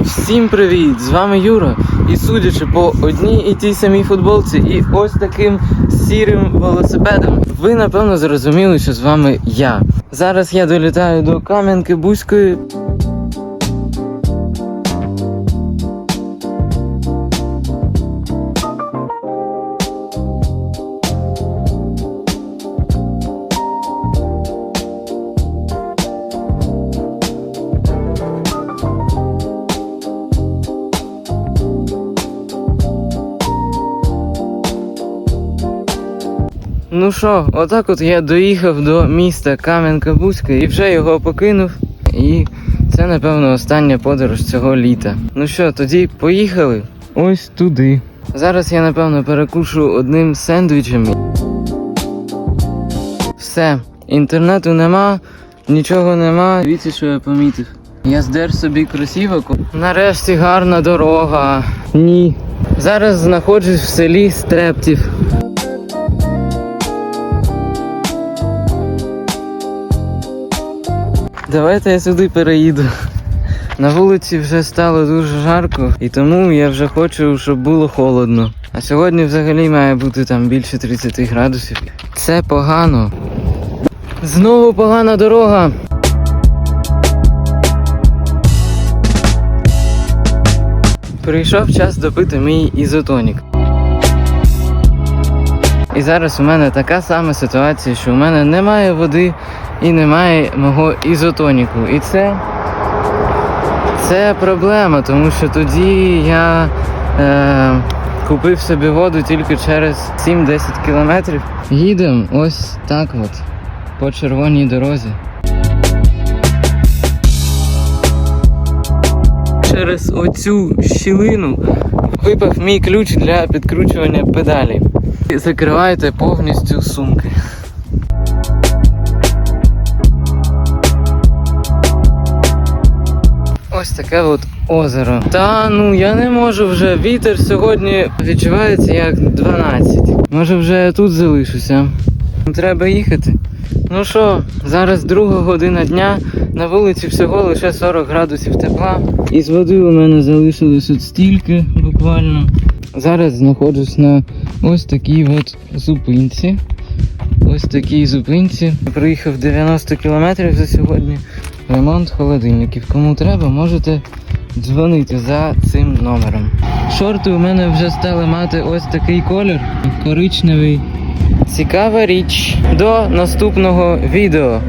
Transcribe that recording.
Всім привіт! З вами Юра. І судячи по одній і тій самій футболці, і ось таким сірим велосипедом, ви напевно зрозуміли, що з вами я. Зараз я долітаю до Кам'янки Бузької. Ну що, отак от я доїхав до міста Кам'янка-Бузька і вже його покинув. І це, напевно, остання подорож цього літа. Ну що, тоді поїхали ось туди. Зараз я, напевно, перекушу одним сендвічем. Все, інтернету нема, нічого нема. Дивіться, що я помітив. Я здер собі кросівок. Нарешті гарна дорога. Ні. Зараз знаходжусь в селі Стрептів. Давайте я сюди переїду. На вулиці вже стало дуже жарко, і тому я вже хочу, щоб було холодно. А сьогодні взагалі має бути там більше 30 градусів. Це погано. Знову погана дорога. Прийшов час допити мій ізотонік. І зараз у мене така сама ситуація, що у мене немає води і немає мого ізотоніку. І це, це проблема, тому що тоді я е, купив собі воду тільки через 7-10 кілометрів. Їдемо ось так от по червоній дорозі. Через оцю щілину випав мій ключ для підкручування педалі. Закривайте повністю сумки. Ось таке от озеро. Та ну я не можу вже. Вітер сьогодні відчувається як 12. Може вже я тут залишуся. Треба їхати. Ну що, зараз друга година дня. На вулиці всього лише 40 градусів тепла. Із води у мене залишилось от стільки буквально. Зараз знаходжусь на ось такій от зупинці. Ось такій зупинці. Проїхав 90 кілометрів за сьогодні. Ремонт холодильників. Кому треба, можете дзвонити за цим номером. Шорти у мене вже стали мати ось такий колір. Коричневий. Цікава річ. До наступного відео.